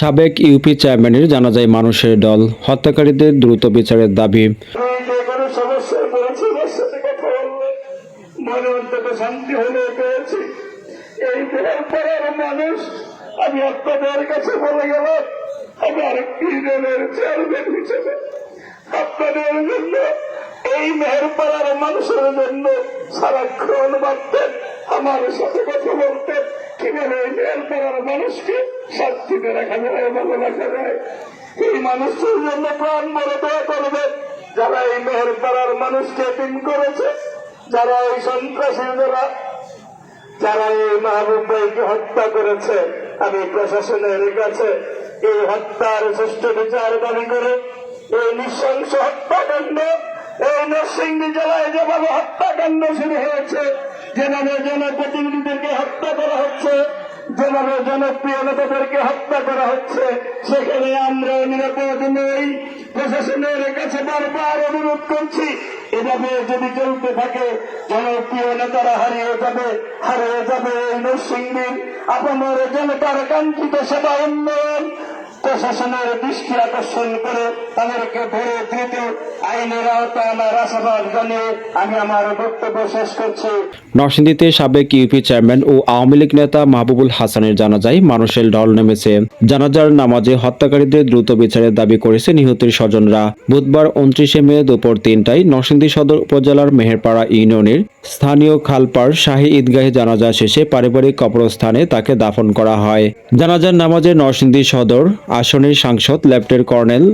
সাবেক ইউপি চেয়ারম্যানের জানাজায় মানুষের দল হত্যাকারীদের দ্রুত বিচারের দাবি। আমি কাছে জন্য এই মানুষের জন্য সারাক্ষণ আমার সাথে কথা বলতেন কীভাবে এই মেহেরপাড়ার মানুষকে শান্তিতে রাখা যায় ভালো রাখা যায়। এই মানুষের জন্য প্রাণ বলে দয়া করবেন যারা এই মেহেরপাড়ার মানুষকে দিন করেছে, যারা এই সন্ত্রাসী যারা যারা এই মাহবুব হত্যা করেছে, আমি প্রশাসনের কাছে এই হত্যার সুষ্ঠু বিচার দাবি করে এই নৃশংস হত্যাকাণ্ড, এই নরসিংদী জেলায় যেভাবে হত্যাকাণ্ড শুরু হয়েছে যেভাবে জনপ্রতিনিধিদেরকে হত্যা করা হচ্ছে। যেভাবে জনপ্রিয় নেতাদেরকে হত্যা করা হচ্ছে। সেখানে আমরা নিরাপদ নই। প্রশাসনের কাছে বারবার অনুরোধ করছি, এভাবে যদি চলতে থাকে, জনপ্রিয় নেতারা হারিয়ে যাবে হারিয়ে যাবে এই নরসিংদীর। আপনার জনতার কাঙ্ক্ষিত সেবা উন্নয়ন, প্রশাসনের দৃষ্টি আকর্ষণ করে তাদেরকে ধরে দ্রুত আইনের আওতায় আনার আশাবাদ জানিয়ে আমি আমার বক্তব্য শেষ করছি। নরসিংদীতে সাবেক ইউপি চেয়ারম্যান ও আওয়ামী লীগ নেতা মাহবুবুল হাসানের জানাজায় মানুষের ঢল নেমেছে। জানাজার নামাজে হত্যাকারীদের দ্রুত বিচারের দাবি করেছে নিহতের স্বজনরা। বুধবার উনত্রিশে মে দুপুর তিনটায় নরসিংদী সদর উপজেলার মেহেরপাড়া ইউনিয়নের স্থানীয় খালপাড় শাহী ঈদগাহে জানাজা শেষে পারিবারিক কবরস্থানে তাকে দাফন করা হয়। জানাজার নামাজে নরসিংদী সদর আসনের সাংসদ লেফটেন্যান্ট কর্নেল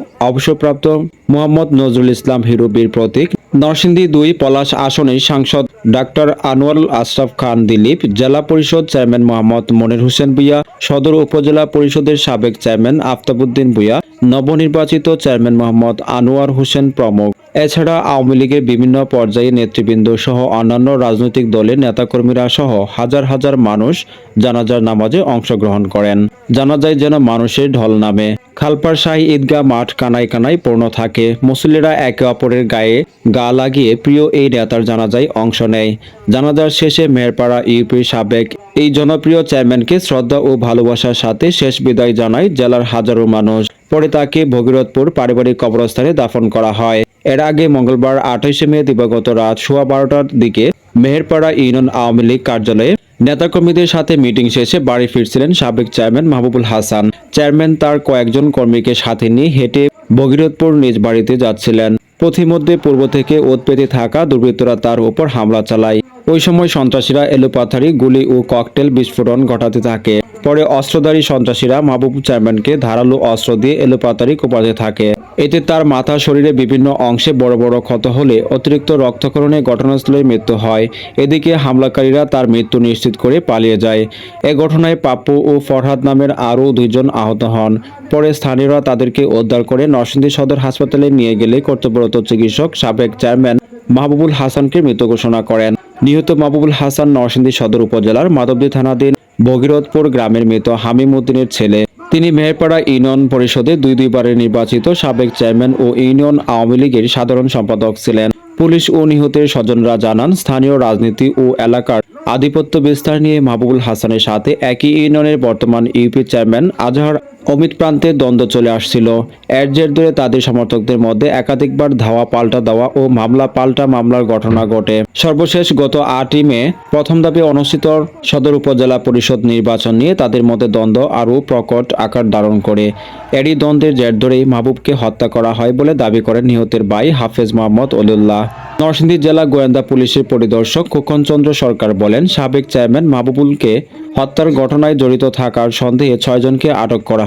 অবসরপ্রাপ্ত মোহাম্মদ নজরুল ইসলাম হিরু বীর প্রতীক। নরসিংদী দুই পলাশ আসনের সাংসদ ডাক্তার আনোয়ারুল আশরাফ খান দিলীপ, জেলা পরিষদ চেয়ারম্যান মোহাম্মদ মনির হোসেন ভুইয়া, সদর উপজেলা পরিষদের সাবেক চেয়ারম্যান আফতাবুদ্দিন ভুইয়া, নবনির্বাচিত চেয়ারম্যান মোহাম্মদ আনোয়ার হোসেন প্রমুখ। এছাড়া আওয়ামী লীগের বিভিন্ন পর্যায়ে নেতৃবৃন্দ সহ অন্যান্য রাজনৈতিক দলের নেতাকর্মীরা সহ হাজার হাজার মানুষ জানাজার নামাজে অংশগ্রহণ করেন। জানাজায় যেন মানুষের ঢল নামে। খালপাড় শাহী ঈদগাহ মাঠ কানায় কানায় পূর্ণ থাকে। মুসল্লিরা একে অপরের গায়ে গা লাগিয়ে প্রিয় এই নেতার জানাজায় অংশ নেয়। জানাজার শেষে মেহেরপাড়া ইউপির সাবেক এই জনপ্রিয় চেয়ারম্যানকে শ্রদ্ধা ও ভালোবাসার সাথে শেষ বিদায় জানায় জেলার হাজারো মানুষ। পরে তাকে ভগীরথপুর পারিবারিক কবরস্থানে দাফন করা হয়। এর আগে মঙ্গলবার আঠাইশে মে দিবাগত রাত সোয়া বারোটার দিকে মেহেরপাড়া ইউনিয়ন আওয়ামী লীগ কার্যালয়ে নেতাকর্মীদের সাথে মিটিং শেষে বাড়ি ফিরছিলেন সাবেক চেয়ারম্যান মাহবুবুল হাসান। চেয়ারম্যান তার কয়েকজন কর্মীকে সাথে নিয়ে হেঁটে ভগীরথপুর নিজ বাড়িতে যাচ্ছিলেন। পথিমধ্যে পূর্ব থেকে ওত পেতে থাকা দুর্বৃত্তরা তার উপর হামলা চালায়। ওই সময় সন্ত্রাসীরা এলোপাথারি গুলি ও ককটেল বিস্ফোরণ ঘটাতে থাকে। পরে অস্ত্রধারী সন্ত্রাসীরা মাহবুব চেয়ারম্যানকে ধারালো অস্ত্র দিয়ে এলোপাতারি কোপাতে থাকে। এতে তার মাথা, শরীরে বিভিন্ন অংশে বড় বড় ক্ষত হলে অতিরিক্ত রক্তক্ষরণে ঘটনাস্থলে মৃত্যু হয়। এদিকে হামলাকারীরা তার মৃত্যু নিশ্চিত করে পালিয়ে যায়। এ ঘটনায় পাপ্পু ও ফরহাদ নামের আরও দুইজন আহত হন। পরে স্থানীয়রা তাদেরকে উদ্ধার করে নরসিংদী সদর হাসপাতালে নিয়ে গেলে কর্তব্যরত চিকিৎসক সাবেক চেয়ারম্যান মাহবুবুল হাসানকে মৃত ঘোষণা করেন। নিহত মাহবুবুল হাসান নরসিংদী সদর উপজেলার মাধবদী থানাধীন ভগীরথপুর গ্রামের মৃত হামিম উদ্দিনের ছেলে। তিনি মেহেরপাড়া ইউনিয়ন পরিষদে দুই দুইবারের নির্বাচিত সাবেক চেয়ারম্যান ও ইউনিয়ন আওয়ামী লীগের সাধারণ সম্পাদক ছিলেন। পুলিশ ও নিহতের স্বজনরা জানান, স্থানীয় রাজনীতি ও এলাকার আধিপত্য বিস্তার নিয়ে মাহবুবুল হাসানের সাথে একই ইউনিয়নের বর্তমান ইউপি চেয়ারম্যান আজহার অমিত প্রান্তে দ্বন্দ্ব চলে আসছিল। এর জের ধরে তাদের সমর্থকদের মধ্যে একাধিকবার ধাওয়া পাল্টা দেওয়া ও মামলা পাল্টা মামলার ঘটনা ঘটে। সর্বশেষ গত আটই মে প্রথম ধাপে অনুষ্ঠিত সদর উপজেলা পরিষদ নির্বাচন নিয়ে তাদের মধ্যে দ্বন্দ্ব আরও প্রকট আকার ধারণ করে। এরই দ্বন্দ্বের জের ধরেই মাহবুবকে হত্যা করা হয় বলে দাবি করেন নিহতের ভাই হাফেজ মোহাম্মদ অলিউল্লাহ। নরসিংদী জেলা গোয়েন্দা পুলিশের পরিদর্শক খোকন চন্দ্র সরকার বলেন, সাবেক চেয়ারম্যান মাহবুবুলকে হত্যার ঘটনায় জড়িত থাকার সন্দেহে ছয়জনকে আটক করা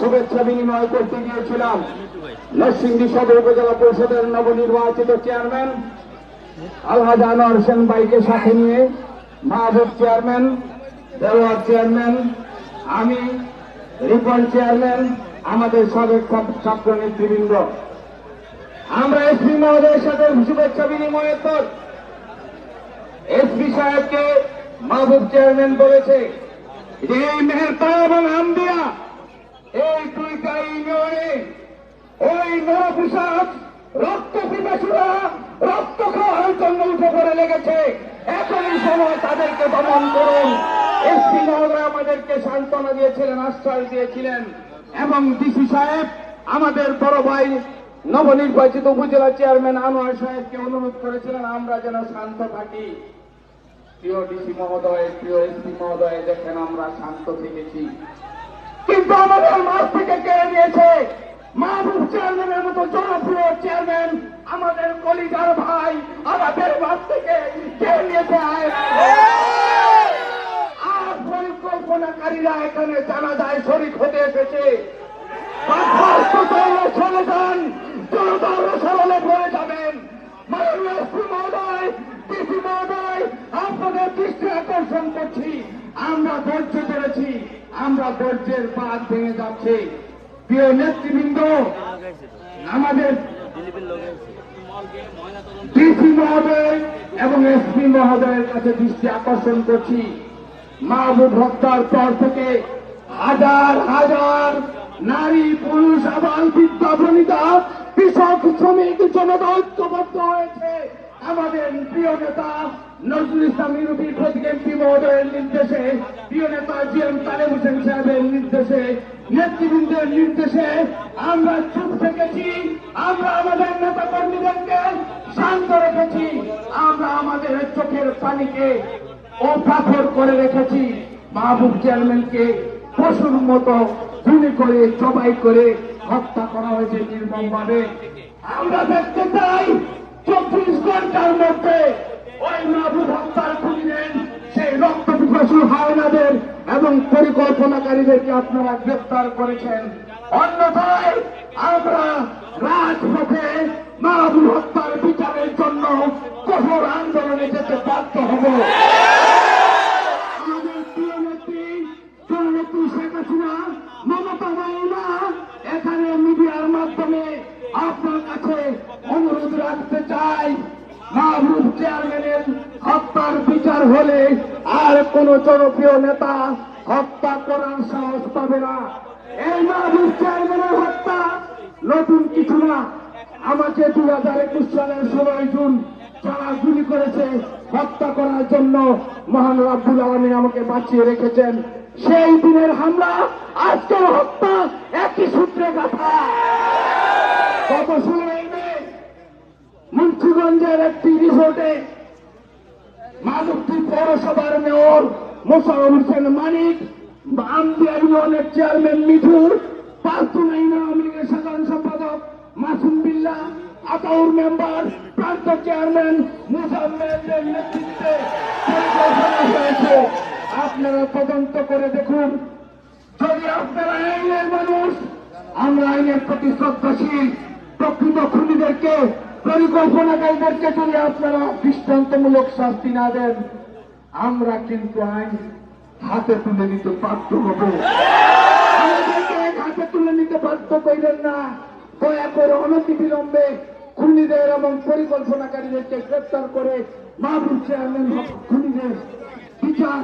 শুভেচ্ছা বিনিময় করতে গিয়েছিলাম। নরসিংদী সদর উপজেলা পরিষদের নবনির্বাচিত চেয়ারম্যান, আলহাজ আনোয়ার হোসেন বাইকে সাথে নিয়ে মাহবুব চেয়ারম্যান, দেওয়ার চেয়ারম্যান, আমি রিপন চেয়ারম্যান, আমাদের সাবেক ছাত্র নেতৃবৃন্দ। আমরা এসপি মহোদয়ের সাথে শুভেচ্ছা বিনিময়ের পর এসপি সাহেবকে মাহবুব চেয়ারম্যান বলেছে এই মেহরতা এবং আমদিয়া এই দুইটা ইউনিয়নে, ওই নরপুষাক রক্ত পিপাসুরা রক্ত খাওয়ার জন্য উঠে পড়ে লেগেছে। এখনই সময় তাদেরকে দমন করুন। এসপি মহোদয় আমাদেরকে সান্ত্বনা দিয়েছিলেন, আশ্রয় দিয়েছিলেন। এবং ডিসি সাহেব, আমাদের বড় ভাই নবনির্বাচিত উপজেলা চেয়ারম্যান আনোয়ার সাহেবকে অনুরোধ করেছিলেন, আমরা যেন শান্ত থাকি। প্রিয় ডিসি মহোদয়, প্রিয় এসপি মহোদয়, দেখেন আমরা শান্ত থেকেছি। কিন্তু আমাদের মাছ থেকে কেড়ে নিয়েছে। মাহবুব চেয়ারম্যানের মতো জনপ্রিয় চেয়ারম্যান আমাদের কলিজার ভাই আমাদের মাছ থেকে কেড়ে নিয়েছে। আর পরিকল্পনাকারীরা এখানে জানা যায় শরিক হতে এসেছে। চলে যান। জনতার সরলে পড়ে যাবেন। মাননীয় এসপি মহোদয়, ডিসি মহোদয়, আপনাদের দৃষ্টি আকর্ষণ করছি। আমরা ধৈর্য ধরেছি। আমরা ধৈর্যের বাদ ভেঙে যাচ্ছে। প্রিয় নেতৃবৃন্দ, আমাদের ডিসি মহোদয় এবং এসপি মহোদয়ের কাছে দৃষ্টি আকর্ষণ করছি। মাহবুব হত্যার পর থেকে হাজার হাজার নারী, পুরুষ আবার বৃদ্ধা, বনিতা, কৃষক, শ্রমিক, জনতা ঐক্যবদ্ধ হয়েছে। আমাদের প্রিয় নেতা নজরুল ইসলাম ইউরোপী প্রতীক এমপি মহোদয়ের নির্দেশে, প্রিয় নেতা জি এম তালেব হোসেন সাহেবের নির্দেশে, নেতৃবৃন্দের নির্দেশে আমরা চুপ থেকেছি, আমরা আমাদের নেতা কর্মীদেরকে শান্ত রেখেছি, আমরা আমাদের চোখের পানিকে ও পাথর করে রেখেছি। মাহবুব চেয়ারম্যানকে পশুর মতো গুলি করে, জবাই করে হত্যা করা হয়েছে নির্মম ভাবে আমরা দেখতে চাই চব্বিশ ঘণ্টার মধ্যে ওই মাহবুব হত্যার খুঁজলেন সেই রক্ত পিপাসু হাওনাদের এবং পরিকল্পনাকারীদেরকে আপনারা গ্রেপ্তার করেছেন। অন্যথায় আমরা রাজপথে মাহবুব হত্যার বিচারের জন্য কঠোর আন্দোলনে যেতে বাধ্য হব। মমতা এখানে মিডিয়ার মাধ্যমে আপনার কাছে অনুরোধ রাখতে চাই মাহবুব চেয়ারম্যানের হত্যার বিচার হলে আর কোন জনপ্রিয় নেতা হত্যা করার সাহস পাবে না। এই মাহবুব চেয়ারম্যানের হত্যা নতুন কিছু না। আমাকে দুই হাজার একুশ সালের ষোলোই জুন যারা গুলি করেছে হত্যা করার জন্য মহান রাব্বুল আলমী আমাকে বাঁচিয়ে রেখেছেন। সেই দিনের হামলা, আজকের হত্যা একই সূত্রে গাথা। গত ষোলোই মে মুন্সিগঞ্জের একটি রিসোর্টে মাধবদী পৌরসভার মেয়র মোশারফ হোসেন মানিক আমদিয়া ইউনিয়নের চেয়ারম্যান মিঠুর পাঁচতুনা ইউনিয়ন আওয়ামী লীগের সাধারণ সম্পাদক মাসুম বিল্লা, আতাউর মেম্বার প্রান্ত চেয়ারম্যান মুসাম্মেদের নেতৃত্বে পরিকল্পনা হয়েছে। আপনারা তদন্ত করে দেখুন। যদি আপনারা আইনের মানুষ, আমরা আইনের প্রতি শ্রদ্ধাশীল, প্রকৃত খুনিদেরকে পরিকল্পনাকারীদেরকে যদি আপনারা দৃষ্টান্তমূলক শাস্তি না দেন, আমরা কিন্তু আইন হাতে তুলে নিতে বাধ্য হব। হাতে তুলে নিতে বাধ্য করবেন না। দয়া করে অনতি বিলম্বে খুনিদের এবং পরিকল্পনাকারীদেরকে গ্রেপ্তার করে মাহবুব চেয়ারম্যান খুনিদের বিচার